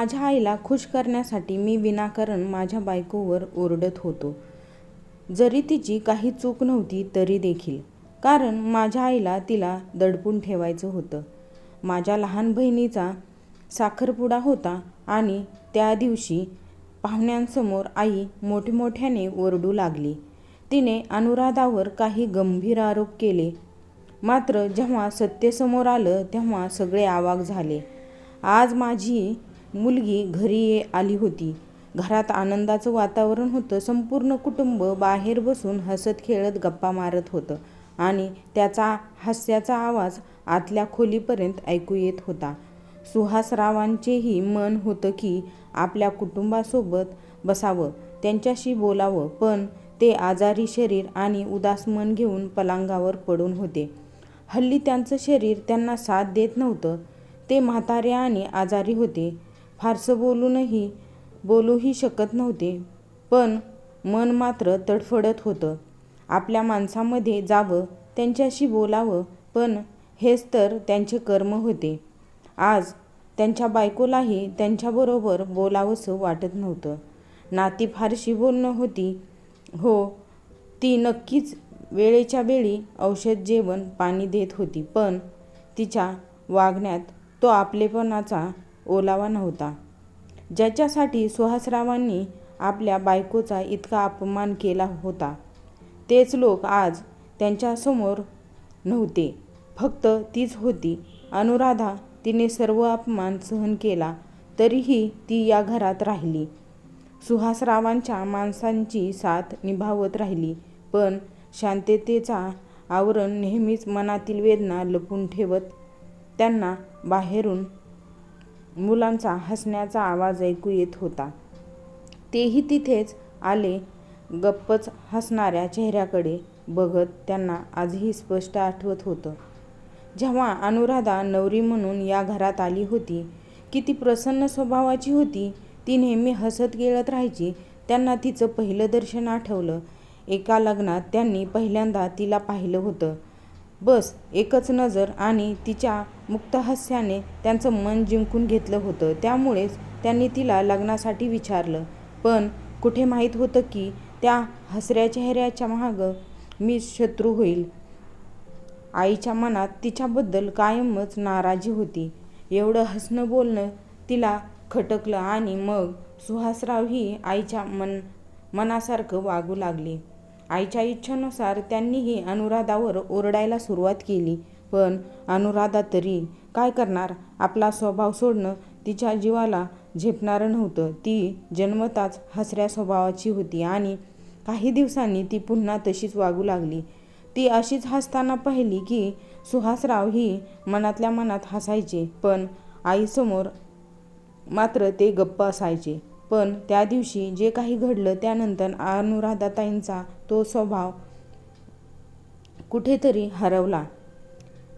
माझ्या आईला खुश करण्यासाठी मी विनाकारण माझ्या बायकोवर ओरडत होतो. जरी तिची काही चूक नव्हती तरी देखील. कारण माझ्या आईला तिला दडपून ठेवायचं होतं. माझ्या लहान बहिणीचा साखरपुडा होता आणि त्या दिवशी पाहुण्यांसमोर आई मोठमोठ्याने ओरडू लागली. तिने अनुराधावर काही गंभीर आरोप केले. मात्र जेव्हा सत्य समोर आलं तेव्हा सगळे आवाक झाले. आज माझी मुलगी घरी आली होती. घरात आनंदाचं वातावरण होतं. संपूर्ण कुटुंब बाहेर बसून हसत खेळत गप्पा मारत होतं आणि त्याचा हास्याचा आवाज आतल्या खोलीपर्यंत ऐकू येत होता. सुहासरावांचेही मन होतं की आपल्या कुटुंबासोबत बसावं, त्यांच्याशी बोलावं. पण ते आजारी शरीर आणि उदास मन घेऊन पलंगावर पडून होते. हल्ली त्यांचं शरीर त्यांना साथ देत नव्हतं. ते म्हातारे आणि आजारी होते. फारसं बोलूनही बोलूही शकत नव्हते. पण मन मात्र तडफडत होतं. आपल्या माणसामध्ये जावं, त्यांच्याशी बोलावं. पण हेच तर त्यांचे कर्म होते. आज त्यांच्या बायकोलाही त्यांच्याबरोबर बोलावंसं वाटत नव्हतं. नाती फारशी बोलणं होती. हो, ती नक्कीच वेळेच्या वेळी औषध, जेवण, पाणी देत होती. पण तिच्या वागण्यात तो आपलेपणाचा ओलावा नव्हता, ज्याच्यासाठी सुहासरावांनी आपल्या बायकोचा इतका अपमान केला होता. तेच लोक आज त्यांच्यासमोर नव्हते. फक्त तीच होती अनुराधा. तिने सर्व अपमान सहन केला तरीही ती या घरात राहिली. सुहासरावांच्या माणसांची साथ निभावत राहिली. पण शांततेचा आवरण नेहमीच मनातील वेदना लपून ठेवत. त्यांना बाहेरून मुलांचा हसण्याचा आवाज ऐकू येत होता. तेही तिथेच आले. गप्पच हसणाऱ्या चेहऱ्याकडे बघत. त्यांना आजही स्पष्ट आठवत होतं. जेव्हा अनुराधा नवरी म्हणून या घरात आली होती. किती प्रसन्न स्वभावाची होती. ती नेहमी हसत गेळत राहायची. त्यांना तिचं पहिलं दर्शन आठवलं. एका लग्नात त्यांनी पहिल्यांदा तिला पाहिलं होतं. बस एकच नजर आणि तिच्या मुक्तहस्याने त्यांचं मन जिंकून घेतलं होतं. त्यामुळेच त्यांनी तिला लग्नासाठी विचारलं. पण कुठे माहीत होतं की त्या हसऱ्या चेहऱ्याच्या मागं मी शत्रू होईल. आईच्या मनात तिच्याबद्दल कायमच नाराजी होती. एवढं हसणं बोलणं तिला खटकलं आणि मग सुहासरावही आईच्या मन मनासारखं वागू लागले. आईच्या इच्छेनुसार त्यांनीही अनुराधावर ओरडायला सुरुवात केली. पण अनुराधा तरी काय करणार? आपला स्वभाव सोडणं तिच्या जीवाला झेपणारं नव्हतं. ती जन्मताच हसऱ्या स्वभावाची होती आणि काही दिवसांनी ती पुन्हा तशीच वागू लागली. ती अशीच हसताना पाहिली की सुहासराव ही मनातल्या मनात हसायचे. पण आईसमोर मात्र ते गप्प असायचे. पण त्या दिवशी जे काही घडलं त्यानंतर अनुराधाताईंचा तो स्वभाव कुठेतरी हरवला.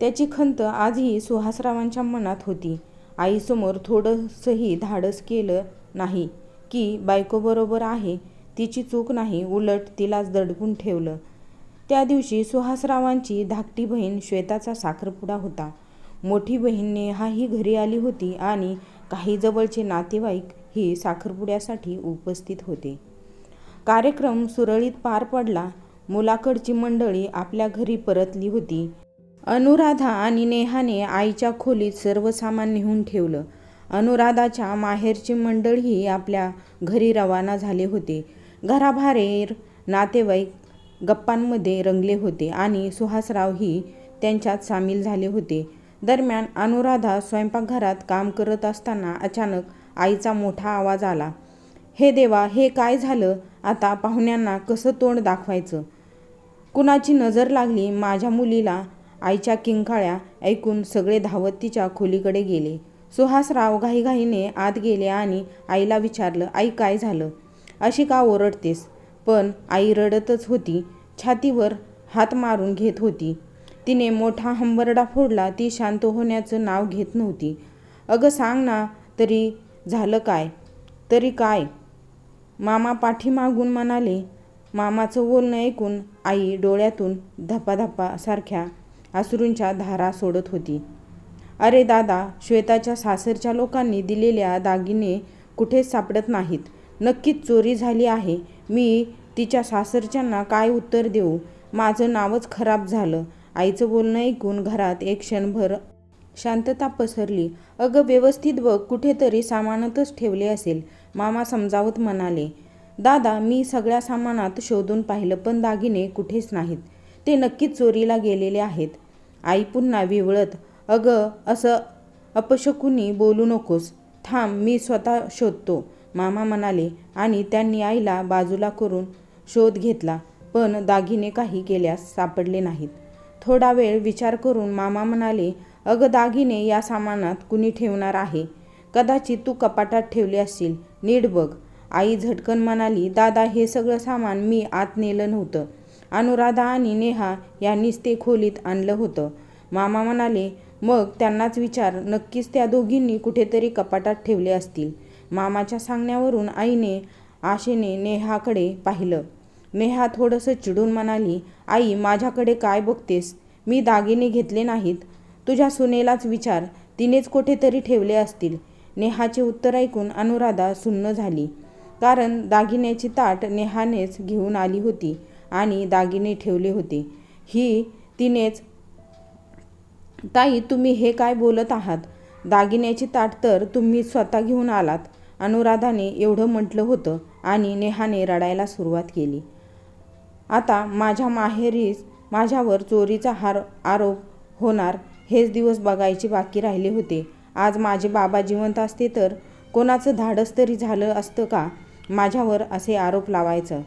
त्याची खंत आजही सुहासरावांच्या मनात होती. आईसमोर थोडंसंही धाडस केलं नाही की बायको बरोबर आहे, तिची चूक नाही. उलट तिलाच दडपून ठेवलं. त्या दिवशी सुहासरावांची धाकटी बहीण श्वेताचा साखरपुडा होता. मोठी बहीण नेहाही घरी आली होती आणि काही जवळचे नातेवाईक ही साखरपुड्यासाठी उपस्थित होते. कार्यक्रम सुरळीत पार पडला. मुलाकडची मंडळी आपल्या घरी परतली होती. अनुराधा आणि नेहाने आईच्या खोलीत सर्व सामान नेऊन ठेवलं. अनुराधाच्या माहेरची मंडळही आपल्या घरी रवाना झाले होते. घराबाहेर नातेवाईक गप्पांमध्ये रंगले होते आणि सुहासरावही त्यांच्यात सामील झाले होते. दरम्यान अनुराधा स्वयंपाकघरात काम करत असताना अचानक आईचा मोठा आवाज आला. हे देवा, हे काय झालं आता? पाहुण्यांना कसं तोंड दाखवायचं? कुणाची नजर लागली माझ्या मुलीला? आईच्या किंकाळ्या ऐकून सगळे धावत तिच्या खोलीकडे गेले. सुहासराव घाईघाईने आत गेले आणि आईला विचारलं, आई काय झालं? अशी का ओरडतेस? पण आई रडतच होती. छातीवर हात मारून घेत होती. तिने मोठा हंबरडा फोडला. ती शांत होण्याचं नाव घेत नव्हती. अगं सांग ना तरी झालं काय? तरी काय? मामा पाठीमागून म्हणाले. मामाचं बोलणं ऐकून आई डोळ्यातून धपाधपासारख्या अश्रूंच्या धारा सोडत होती. अरे दादा श्वेताच्या सासरच्या लोकांनी दिलेल्या दागिने कुठेच सापडत नाहीत. नक्कीच चोरी झाली आहे. मी तिच्या सासरच्यांना काय उत्तर देऊ? माझं नावच खराब झालं. आईचं बोलणं ऐकून घरात एक क्षणभर शांतता पसरली. अगं व्यवस्थित बघ कुठेतरी सामानातच ठेवले असेल. मामा समजावत म्हणाले दादा मी सगळ्या सामानात शोधून पाहिलं पण दागिने कुठेच नाहीत. ते नक्कीच चोरीला गेलेले आहेत. आई पुन्हा विवळत अगं असं अपशकुनी बोलू नकोस. थांब मी स्वतः शोधतो मामा म्हणाले आणि त्यांनी आईला बाजूला करून शोध घेतला पण दागिने काही केल्यास सापडले नाहीत. थोडा वेळ विचार करून मामा म्हणाले अगं दागिने या सामानात कुणी ठेवणार आहे? कदाचित तू कपाटात ठेवले असशील. नीट बघ. आई झटकन म्हणाली दादा हे सगळं सामान मी आत नेलं नव्हतं. अनुराधा आणि नेहा यांनीच ते खोलीत आणलं होतं. मामा म्हणाले मग त्यांनाच विचार नक्कीच त्या दोघींनी कुठेतरी कपाटात ठेवले असतील. मामाच्या सांगण्यावरून आईने आशेने नेहाकडे पाहिलं. नेहा थोडंसं चिडून म्हणाली आई माझ्याकडे काय बघतेस? मी दागिने घेतले नाहीत. तुझ्या सुनेलाच विचार तिनेच कुठेतरी ठेवले असतील. नेहाचे उत्तर ऐकून अनुराधा सुन्न झाली. कारण दागिन्याची ताट नेहानेच घेऊन आली होती. आणि दागिने ठेवले होते. ही तिनेच ताई तुम्ही हे काय बोलत आहात? दागिन्याची ताट तर तुम्ही स्वतः घेऊन आलात. अनुराधाने एवढं म्हटलं होतं आणि नेहाने रडायला सुरुवात केली. आता माझ्या माहेरीस माझ्यावर चोरीचा हार आरोप होणार हेच दिवस बघायचे बाकी राहिले होते. आज माझे बाबा जिवंत असते तर कोणाचं धाडस तरी झालं असतं का? माझ्यावर असे आरोप लावायचं.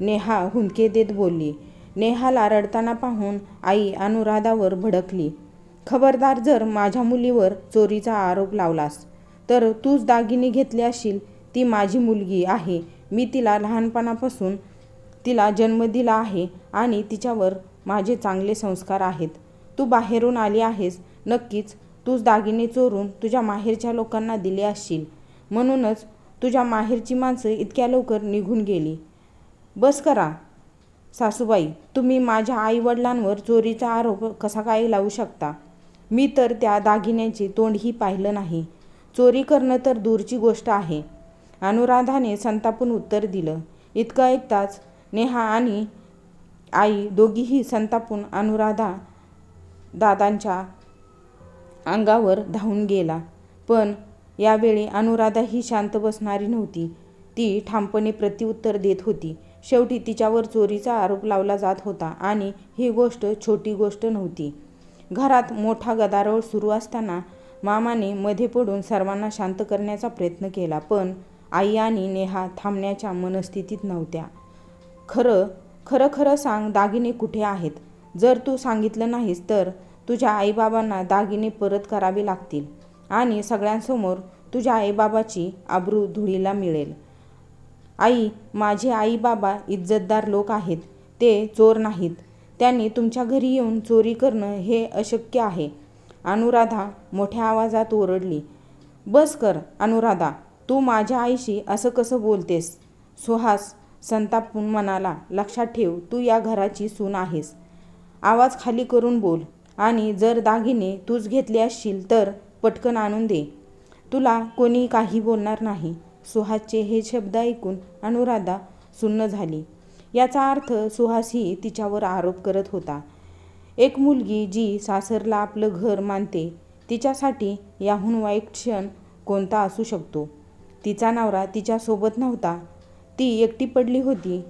नेहा हुंदके देत बोलली. नेहाला रडताना पाहून आई अनुराधावर भडकली. खबरदार जर माझ्या मुलीवर चोरीचा आरोप लावलास तर तूच दागिने घेतले असशील. ती माझी मुलगी आहे. मी तिला लहानपणापासून तिला जन्म दिला आहे आणि तिच्यावर माझे चांगले संस्कार आहेत. तू बाहेरून आली आहेस. नक्कीच तूच दागिने चोरून तुझ्या माहेरच्या लोकांना दिले असशील. म्हणूनच तुझ्या माहेरची माणसं इतक्या लवकर निघून गेली. बस करा सासूबाई. तुम्ही माझ्या आईवडिलांवर चोरीचा आरोप कसा काय लावू शकता? मी तर त्या दागिन्याचे तोंडही पाहिलं नाही. चोरी करणं तर दूरची गोष्ट आहे. अनुराधाने संतापून उत्तर दिलं. इतकं ऐकताच नेहा आणि आई दोघीही संतापून अनुराधा दादांच्या अंगावर धावून गेला. पण यावेळी अनुराधा ही शांत बसणारी नव्हती. ती ठामपणे प्रत्युत्तर देत होती. शेवटी तिच्यावर चोरीचा आरोप लावला जात होता आणि ही गोष्ट छोटी गोष्ट नव्हती. घरात मोठा गदारोळ सुरू असताना मामाने मध्ये पडून सर्वांना शांत करण्याचा प्रयत्न केला पण आई आणि नेहा थांबण्याच्या मनस्थितीत नव्हत्या. खरं खरं खरं सांग दागिने कुठे आहेत? जर तू सांगितलं नाहीस तर तुझ्या आईबाबांना दागिने परत करावे लागतील आणि सगळ्यांसमोर तुझ्या आईबाबाची आबरू धुळीला मिळेल. आई माझे आई बाबा इज्जतदार लोक आहेत ते चोर नाहीत. त्यांनी तुमच्या घरी येऊन चोरी करणं हे अशक्य आहे. अनुराधा मोठ्या आवाजात ओरडली बस कर अनुराधा तू माझ्या आईशी असं कसं बोलतेस? सुहास संतापून म्हणाला लक्षात ठेव तू या घराची सून आहेस. आवाज खाली करून बोल आणि जर दागिने तूच घेतले असशील तर पटकन आणून दे. तुला कोणी काही बोलणार नाही. सुहासचे हे शब्द ऐकून अनुराधा सुन्न झाली. याचा अर्थ सुहासही तिच्यावर आरोप करत होता. एक मुलगी जी सासरला आपलं घर मानते तिच्यासाठी याहून वाईट क्षण कोणता असू शकतो? तिचा नवरा तिच्यासोबत नव्हता. ती एकटी पडली होती.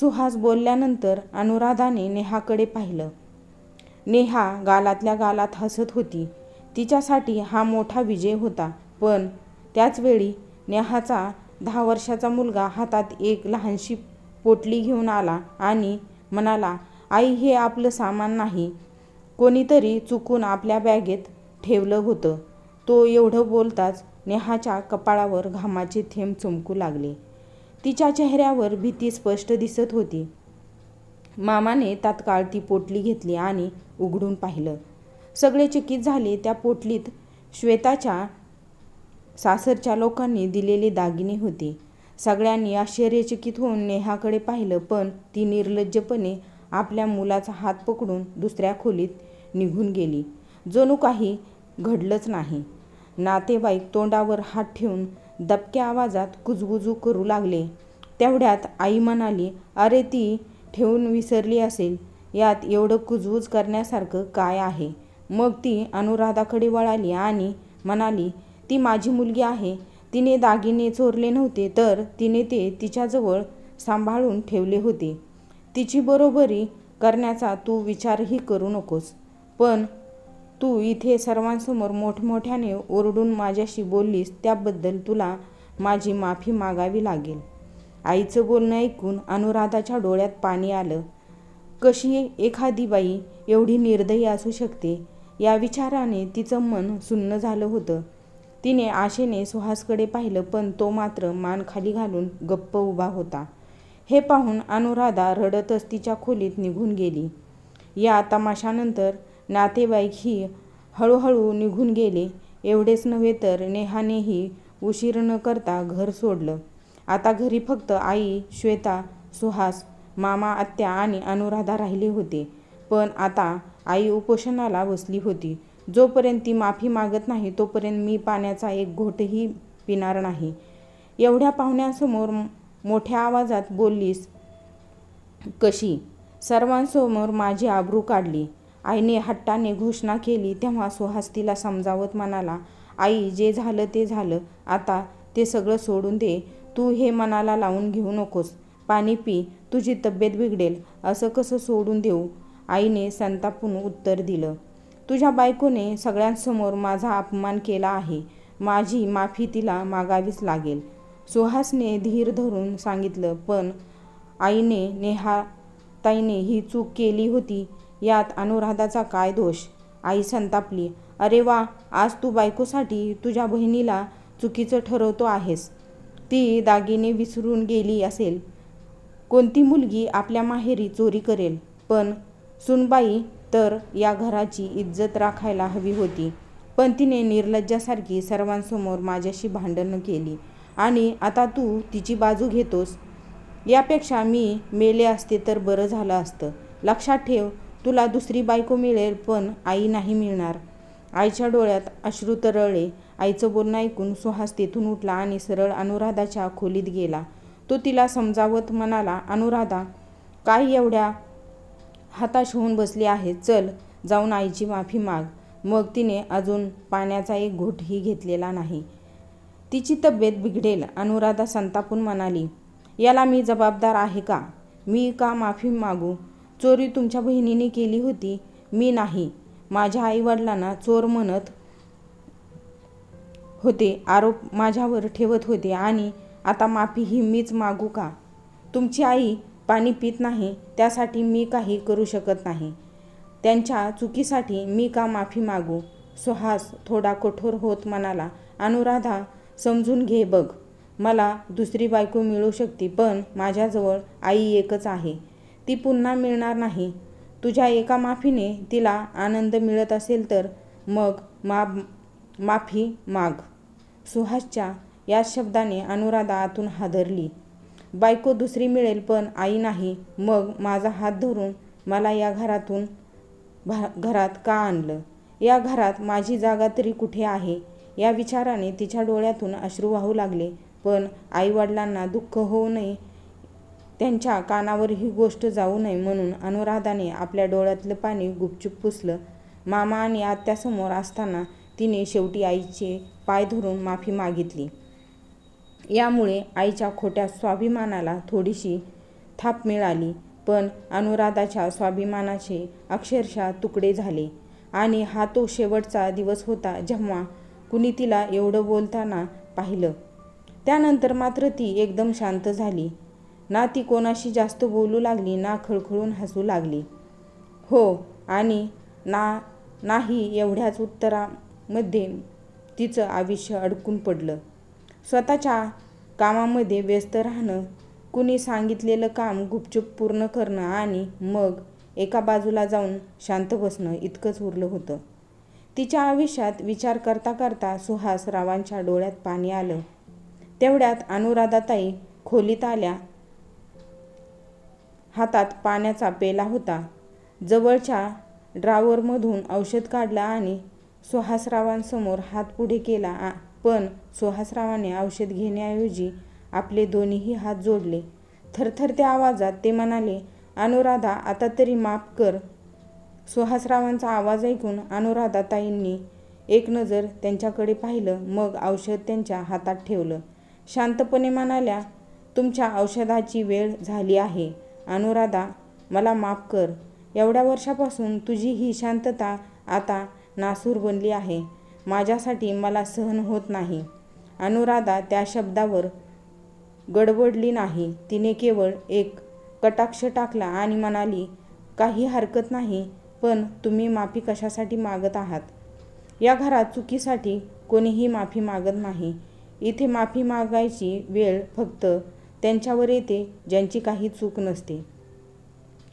सुहास बोलल्यानंतर अनुराधाने नेहाकडे पाहिलं. नेहा गालातल्या गालात हसत होती. तिच्यासाठी हा मोठा विजय होता पण त्याचवेळी नेहाचा दहा वर्षाचा मुलगा हातात एक लहानशी पोटली घेऊन आला आणि म्हणाला आई हे आपलं सामान नाही. कोणीतरी चुकून आपल्या बॅगेत ठेवलं होतं. तो एवढं बोलताच नेहाच्या कपाळावर घामाचे थेंब चमकू लागले. तिच्या चेहऱ्यावर भीती स्पष्ट दिसत होती. मामाने तात्काळ ती पोटली घेतली आणि उघडून पाहिलं. सगळे चकित झाले त्या पोटलीत श्वेताच्या सासरच्या लोकांनी दिलेले दागिने होते. सगळ्यांनी आश्चर्यचकित होऊन नेहाकडे पाहिलं पण ती निर्लज्जपणे आपल्या मुलाचा हात पकडून दुसऱ्या खोलीत निघून गेली. जणू काही घडलंच नाही. नातेवाईक तोंडावर हात ठेवून दबक्या आवाजात कुजबुजू करू लागले. तेवढ्यात आई म्हणाली अरे ती ठेवून विसरली असेल. यात एवढं कुजबूज करण्यासारखं काय आहे? मग ती अनुराधाकडे वळाली आणि म्हणाली ती माझी मुलगी आहे. तिने दागिने चोरले नव्हते तर तिने ते तिच्याजवळ सांभाळून ठेवले होते. तिची बरोबरी करण्याचा तू विचारही करू नकोस. पण तू इथे सर्वांसमोर मोठमोठ्याने ओरडून माझ्याशी बोललीस त्याबद्दल तुला माझी माफी मागावी लागेल. आईचं बोलणं ऐकून अनुराधाच्या डोळ्यात पाणी आलं. कशी एखादी बाई एवढी निर्दयी असू शकते? या विचाराने तिचं मन सुन्न झालं होतं. तिने आशेने सुहासकडे पाहिलं पण तो मात्र मान खाली घालून गप्प उभा होता. हे पाहून अनुराधा रडतच तिच्या खोलीत निघून गेली. या तमाशानंतर नातेवाईक ही हळूहळू निघून गेले. एवढेच नव्हे तर नेहानेही उशीर न करता घर सोडलं. आता घरी फक्त आई श्वेता सुहास मामा आत्या आणि अनुराधा राहिले होते. पण आता आई उपोषणाला बसली होती. जोपर्यंत ती माफी मागत नाही तोपर्यंत मी पाण्याचा एक घोटही पिणार नाही. एवढ्या पाहुण्यांसमोर मोठ्या आवाजात बोललीस कशी? सर्वांसमोर माझी आबरू काढली. आईने हट्टाने घोषणा केली तेव्हा सुहास तिला समजावत म्हणाला आई जे झालं ते झालं. आता ते सगळं सोडून दे. तू हे मनाला लावून घेऊ नकोस. पाणी पी. तुझी तब्येत बिघडेल. असं कसं सोडून देऊ? आईने संतापून उत्तर दिलं. तुझ्या बायकोने सगळ्यांसमोर माझा अपमान केला आहे. माझी माफी तिला मागावीच लागेल. सुहासने धीर धरून सांगितलं पण आईने नेहाताईने ही चूक केली होती. यात अनुराधाचा काय दोष? आई संतापली. अरे वा आज तू बायकोसाठी तुझ्या बहिणीला चुकीचं ठरवतो आहेस. ती दागिने विसरून गेली असेल. कोणती मुलगी आपल्या माहेरी चोरी करेल? पण सुनबाई तर या घराची इज्जत राखायला हवी होती. पण तिने निर्लज्जासारखी सर्वांसमोर माझ्याशी भांडणं केली. आणि आता तू तिची बाजू घेतोस. यापेक्षा मी मेले असते तर बरं झालं असतं. लक्षात ठेव तुला दुसरी बायको मिळेल पण आई नाही मिळणार. आईच्या डोळ्यात अश्रू तरळले. आईचं बोलणं ऐकून सुहास तेथून उठला आणि सरळ अनुराधाच्या खोलीत गेला. तो तिला समजावत म्हणाला अनुराधा काय एवढ्या हताश होऊन बसली आहे. चल जाऊन आईची माफी माग. मग तिने अजून पाण्याचा एक घोटही घेतलेला नाही. तिची तब्येत बिघडेल अनुराधा संतापून म्हणाली. याला मी जबाबदार आहे का? मी का माफी मागू? चोरी तुमच्या बहिणीने केली होती. मी नाही. माझ्या आईवडिलांना चोर म्हणत होते. आरोप माझ्यावर ठेवत होते. आणि आता माफी ही मीच मागू का? तुमची आई पाणी पित नाही त्यासाठी मी काही करू शकत नाही. त्यांच्या चुकीसाठी मी का माफी मागू? सुहास थोडा कठोर होत म्हणाला अनुराधा समजून घे बघ. मला दुसरी बायको मिळू शकते पण माझ्याजवळ आई एकच आहे. ती पुन्हा मिळणार नाही. तुझ्या एका माफीने तिला आनंद मिळत असेल तर मग मा माफी माग. सुहासच्या या शब्दाने अनुराधा आतून हादरली. बायको दुसरी मिळेल पण आई नाही. मग माझा हात धरून मला या घरातून भा घरात का आणलं? या घरात माझी जागा तरी कुठे आहे? या विचाराने तिच्या डोळ्यातून अश्रू वाहू लागले. पण आईवडिलांना दुःख होऊ नये. त्यांच्या कानावर ही गोष्ट जाऊ नये म्हणून अनुराधाने आपल्या डोळ्यातलं पाणी गुपचूप पुसलं. मामा आणि आत्यासमोर असताना तिने शेवटी आईचे पाय धरून माफी मागितली. यामुळे आईच्या खोट्या स्वाभिमानाला थोडीशी थाप मिळाली पण अनुराधाच्या स्वाभिमानाचे अक्षरशः तुकडे झाले. आणि हा तो शेवटचा दिवस होता जेव्हा कुणी तिला एवढं बोलताना पाहिलं. त्यानंतर मात्र ती एकदम शांत झाली. ना ती कोणाशी जास्त बोलू लागली ना खळखळून हसू लागली. हो आणि ना नाही एवढ्याच उत्तरामध्ये तिचं आयुष्य अडकून पडलं. स्वतःच्या कामामध्ये व्यस्त राहणं कुणी सांगितलेलं काम गुपचूप पूर्ण करणं आणि मग एका बाजूला जाऊन शांत बसणं इतकंच उरलं होतं. तिच्या आयुष्यात विचार करता करता सुहास रावांच्या डोळ्यात पाणी आलं. तेवढ्यात अनुराधाताई खोलीत आल्या. हातात पाण्याचा पेला होता. जवळच्या ड्रावरमधून औषध काढलं आणि सुहासरावांसमोर हात पुढे केला. आ- पण सुहासरावाने औषध घेण्याऐवजी आपले दोन्हीही हात जोडले. थरथरत्या आवाजात ते म्हणाले, अनुराधा आता तरी माफ कर. सुहासरावांचा आवाज ऐकून अनुराधाताईंनी एक नजर त्यांच्याकडे पाहिलं मग औषध त्यांच्या हातात ठेवलं. शांतपणे म्हणाल्या, तुमच्या औषधाची वेळ झाली आहे. अनुराधा मला माफ कर. एवढ्या वर्षापासून तुझी ही शांतता आता नासूर बनली आहे. माझ्यासाठी मला सहन होत नाही. अनुराधा त्या शब्दावर गडबडली नाही. तिने केवळ एक कटाक्ष टाकला आणि म्हणाली, काही हरकत नाही. पण तुम्ही माफी कशासाठी मागत आहात? या घरात चुकीसाठी कोणीही माफी मागत नाही. इथे माफी मागायची वेळ फक्त त्यांच्यावर येते ज्यांची काही चूक नसते.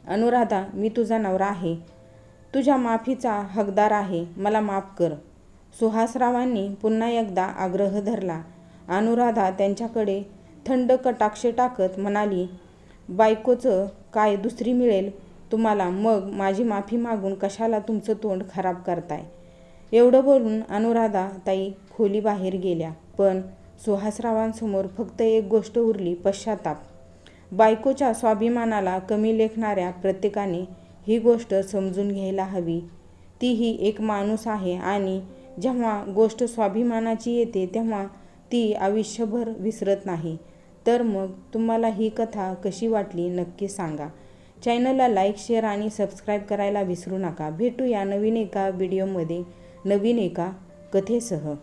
अनुराधा मी तुझा नवरा आहे. तुझ्या माफीचा हकदार आहे. मला माफ कर. सुहासरावांनी पुन्हा एकदा आग्रह धरला. अनुराधा त्यांच्याकडे थंड कटाक्ष टाकत म्हणाली, बायकोचं काय दुसरी मिळेल तुम्हाला मग माझी माफी मागून कशाला तुमचं तोंड खराब करताय? एवढं बोलून अनुराधाताई खोलीबाहेर गेल्या. पण सुहासरावांसमोर फक्त एक गोष्ट उरली पश्चाताप. बायकोच्या स्वाभिमानाला कमी लेखणाऱ्या प्रत्येकाने ही गोष्ट समजून घ्यायला हवी. तीही एक माणूस आहे आणि जेव्हा गोष्ट स्वाभिमानाची येते तेव्हा ती आयुष्यभर विसरत नाही. तर मग तुम्हाला ही कथा कशी वाटली नक्की सांगा. चॅनलला लाईक, शेअर आणि सबस्क्राईब करायला विसरू नका. भेटूया नवीन एका व्हिडिओमध्ये नवीन एका कथेसह.